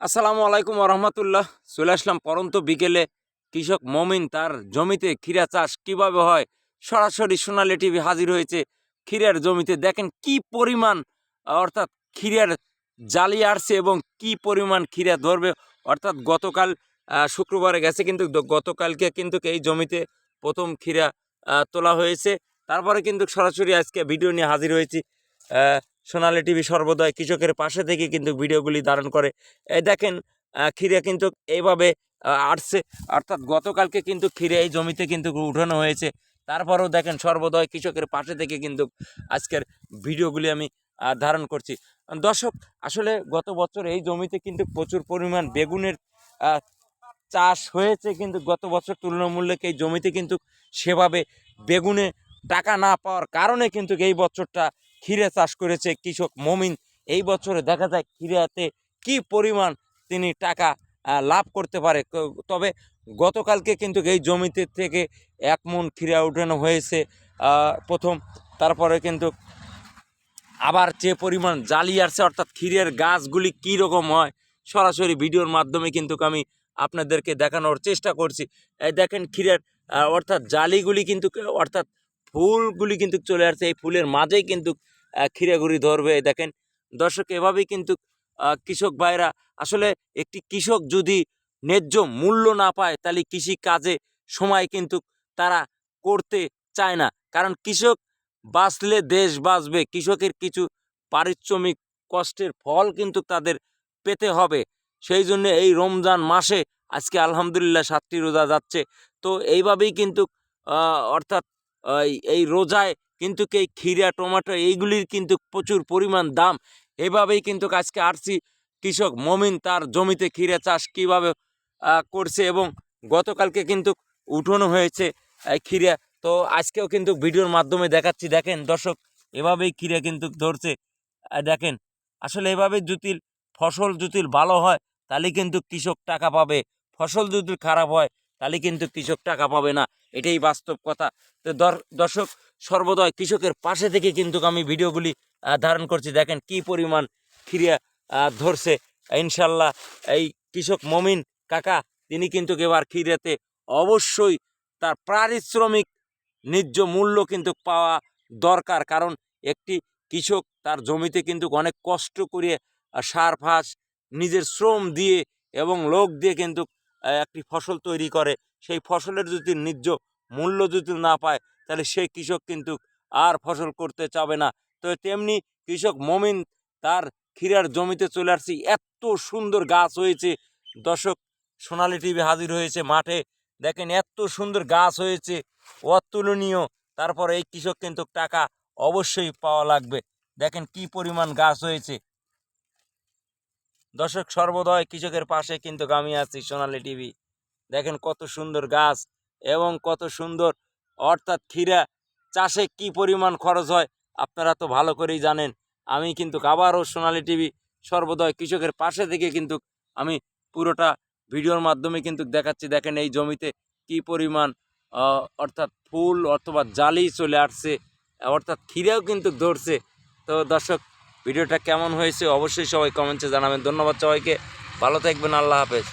আসসালামু আলাইকুম রহমতুল্লাহ। চলে আসলাম পরন্ত বিকেলে। কৃষক মমিন তার জমিতে ক্ষীরা চাষ কীভাবে হয়? সরাসরি সোনালী টিভি হাজির হয়েছে। ক্ষীরার জমিতে দেখেন কি পরিমাণ, অর্থাৎ ক্ষীরার জালি আসছে এবং কি পরিমাণ ক্ষীরা ধরবে। অর্থাৎ গতকাল শুক্রবারে গেছে কিন্তু গতকালকে কিন্তু এই জমিতে প্রথম ক্ষীরা তোলা হয়েছে। তারপরে কিন্তু সরাসরি আজকে ভিডিও নিয়ে হাজির হয়েছি। সোনালী টিভি সর্বদয় কৃষকের পাশে থেকে কিন্তু ভিডিওগুলি ধারণ করে। এই দেখেন ক্ষীরা কিন্তু এইভাবে আসছে অর্থাৎ গতকালকে কিন্তু ক্ষীরা এই জমিতে কিন্তু উঠানো হয়েছে। তারপরেও দেখেন সর্বদয় কৃষকের পাশে থেকে কিন্তু আজকের ভিডিওগুলি আমি ধারণ করছি। দর্শক, আসলে গত বছর এই জমিতে কিন্তু প্রচুর পরিমাণ বেগুনের চাষ হয়েছে। কিন্তু গত বছর তুলনামূলক এই জমিতে কিন্তু সেভাবে বেগুনে টাকা না পাওয়ার কারণে কিন্তু এই বছরটা ক্ষীরে চাষ করেছে কৃষক মমিন। এই বছরে দেখা যায় ক্ষীরাতে কি পরিমাণ তিনি টাকা লাভ করতে পারে। তবে গতকালকে কিন্তু এই জমিতে থেকে এক মন ক্ষীরা উঠানো হয়েছে। প্রথম তারপরে কিন্তু আবার যে পরিমাণ জালি আসছে, অর্থাৎ ক্ষীরের গাছগুলি কী রকম হয়, সরাসরি ভিডিওর মাধ্যমে কিন্তু আমি আপনাদেরকে দেখানোর চেষ্টা করছি। দেখেন ক্ষীরের অর্থাৎ জালিগুলি কিন্তু, অর্থাৎ ফুলগুলি কিন্তু চলে আসছে, এই ফুলের মাঝেই কিন্তু ক্ষীরাগুড়ি ধরবে। দেখেন, দর্শক, এভাবেই কিন্তু কৃষক ভাইরা, আসলে একটি কৃষক যদি ন্যায্য মূল্য না পায়, তাহলে কৃষি কাজে সময় কিন্তু তারা করতে চায় না। কারণ কৃষক বাঁচলে দেশ বাঁচবে, কৃষকের কিছু পারিশ্রমিক কষ্টের ফল কিন্তু তাদের পেতে হবে। সেই জন্য এই রমজান মাসে আজকে আলহামদুলিল্লাহ সাতটি রোজা যাচ্ছে। তো এইভাবেই কিন্তু অর্থাৎ এই- রোজায় কিন্তু এই ক্ষীরা, টমেটো এইগুলির কিন্তু প্রচুর পরিমাণ দাম। এভাবেই কিন্তু আজকে আরসি কৃষক মমিন তার জমিতে ক্ষীরা চাষ কীভাবে করছে এবং গতকালকে কিন্তু উঠোনো হয়েছে ক্ষীরা। তো আজকেও কিন্তু ভিডিওর মাধ্যমে দেখাচ্ছি, দেখেন দর্শক, এভাবেই ক্ষীরা কিন্তু ধরছে। দেখেন, আসলে এভাবে জুতিল ফসল জুতিল ভালো হয়, তাহলে কিন্তু কৃষক টাকা পাবে। ফসল যদি খারাপ হয়, তাহলে কিন্তু কৃষক টাকা পাবে না। এটাই বাস্তব কথা। তো দর- দর্শক সর্বদয় কৃষকের পাশে থেকে কিন্তু আমি ভিডিওগুলি ধারণ করছি। দেখেন কি পরিমাণ আহ, ধরছে। ইনশাল্লাহ এই কৃষক মমিন কাকা তিনি কিন্তু এবার ক্ষীরাতে অবশ্যই তার পারিশ্রমিক ন্যায্য মূল্য কিন্তু পাওয়া দরকার। কারণ একটি কৃষক তার জমিতে কিন্তু অনেক কষ্ট করে সার ফাস নিজের শ্রম দিয়ে এবং লোক দিয়ে কিন্তু একটি ফসল তৈরি করে। সেই ফসলের যদি ন্যায্য মূল্য যদি না পায়, তাহলে সেই কৃষক কিন্তু আর ফসল করতে চাবে না। তো তেমনি কৃষক মমিন তার ক্ষীরার জমিতে চলে আসছি। এত সুন্দর গাছ হয়েছে। দর্শক, সোনালী টিভি হাজির হয়েছে মাঠে। দেখেন এত সুন্দর গাছ হয়েছে। অতুলনীয়। তারপর এই কৃষক কিন্তু টাকা অবশ্যই পাওয়া লাগবে। দেখেন কি পরিমাণ গাছ হয়েছে। দর্শক, সর্বদয় কৃষকের পাশে কিন্তু আমি আছি সোনালী টিভি। দেখেন কত সুন্দর গাছ এবং কত সুন্দর, অর্থাৎ ক্ষীরা চাষে কি পরিমাণ খরচ হয় আপনারা তো ভালো করেই জানেন। আমি কিন্তু আবারও সোনালী টিভি সর্বদয় কৃষকের পাশে থেকে কিন্তু আমি পুরোটা ভিডিওর মাধ্যমে কিন্তু দেখাচ্ছি। দেখেন এই জমিতে কি পরিমাণ অর্থাৎ ফুল অথবা জালি চলে আসছে, অর্থাৎ ক্ষীরাও কিন্তু ধরছে। তো দর্শক, ভিডিওটা কেমন হয়েছে অবশ্যই সবাই কমেন্টে জানাবেন। ধন্যবাদ সবাইকে। ভালো থাকবেন। আল্লাহ হাফেজ।